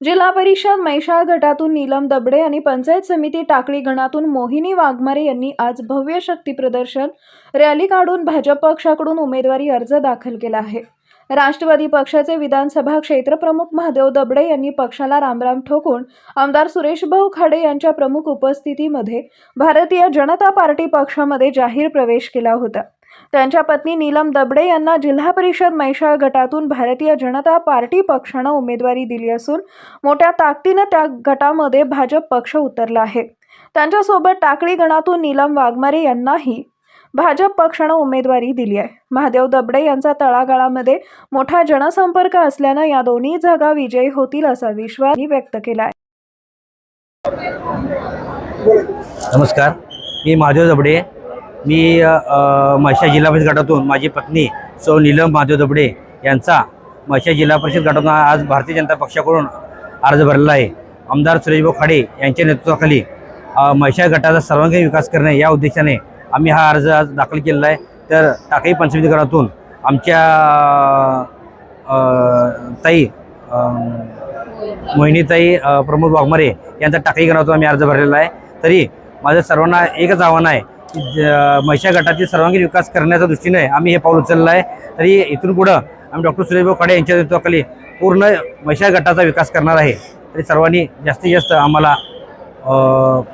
जिल्हा परिषद मैशाळ गटातून नीलम दबडे आणि पंचायत समिती टाकळी गणातून मोहिनी वाघमारे यांनी आज भव्य शक्ती प्रदर्शन रॅली काढून भाजप पक्षाकडून उमेदवारी अर्ज दाखल केला आहे. राष्ट्रवादी पक्षाचे विधानसभा क्षेत्रप्रमुख महादेव दबडे यांनी पक्षाला रामराम ठोकून आमदार सुरेशभाऊ खाडे यांच्या प्रमुख उपस्थितीमध्ये भारतीय जनता पार्टी पक्षामध्ये जाहीर प्रवेश केला होता. त्यांच्या पत्नी नीलम दबडे यांना जिल्हा परिषद मैशाळ गटातून भारतीय जनता पार्टी पक्षानं उमेदवारी दिली असून मोठ्या ताकदीनं त्या गटामध्ये भाजप पक्ष उतरला आहे. त्यांच्यासोबत टाकळी गणातून नीलम वाघमारे यांनाही भाजप पक्षानं उमेदवारी दिली आहे. महादेव दबडे यांचा तळागाळामध्ये मोठा जनसंपर्क असल्यानं या दोन्ही जागा विजयी होतील असा विश्वास व्यक्त केला आहे. नमस्कार. मी महादेव दबडे मी अ, जिल्हा परिषद गटातून माझी पत्नी सौ नीलम महादेव दबडे यांचा म्हैसाळ जिल्हा परिषद गटातून आज भारतीय जनता पक्षाकडून अर्ज भरलेला आहे. आमदार सुरेशभाऊ खाडे यांच्या नेतृत्वाखाली अ, गटाचा सर्वांगीण विकास करणे या उद्देशाने आम्ही हा अर्ज आज दाखल केलेला आहे. तर टाकळी पंचमी गटातून आमच्या ताई मोहिनीताई प्रमोद वाघमारे यांचा टाकळी गणातून आम्ही अर्ज भरलेला आहे. तरी माझं सर्वांना एकच आव्हान आहे की ज- गटातील सर्वांगीण विकास करण्याच्या दृष्टीने आम्ही हे पाऊल उचललं आहे. तरी इथून पुढं आम्ही डॉक्टर सुरेशभाऊ खाडे यांच्या नेतृत्वाखाली पूर्ण म्हैसाळ गटाचा विकास करणार आहे. तरी सर्वांनी जास्तीत जास्त आम्हाला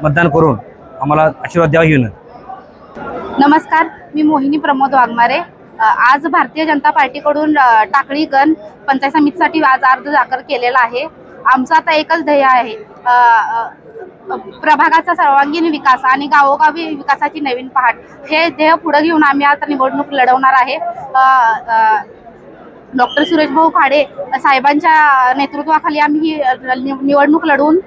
मतदान करून आम्हाला आशीर्वाद द्यावा येऊन नमस्कार मी मोहिनी प्रमोद वाघमारे. आज भारतीय जनता पार्टीकडून टाकळी गण पंचायत समितीसाठी आज अर्ज दाखल केलेला आहे. आमचं आता एकच ध्येय आहे. प्रभागाचा सर्वांगीण विकास आणि गावोगावी विकासाची नवीन पहाट हे ध्येय पुढे घेऊन आम्ही आता निवडणूक लढवणार आहे. डॉक्टर सुरेश भाऊ खाडे साहेबांच्या नेतृत्वाखाली आम्ही ही निवडणूक लढवून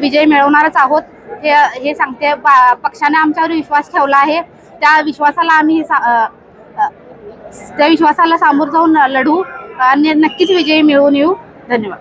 विजय मिळवणारच आहोत. हे हे सांगते पा- पक्षाने आमच्यावर विश्वास ठेवला आहे. त्या विश्वासाला आम्ही सा- त्या विश्वासाला सामोर जाऊन लढू. आणि नक्कीच विजय मिळवून येऊ. धन्यवाद.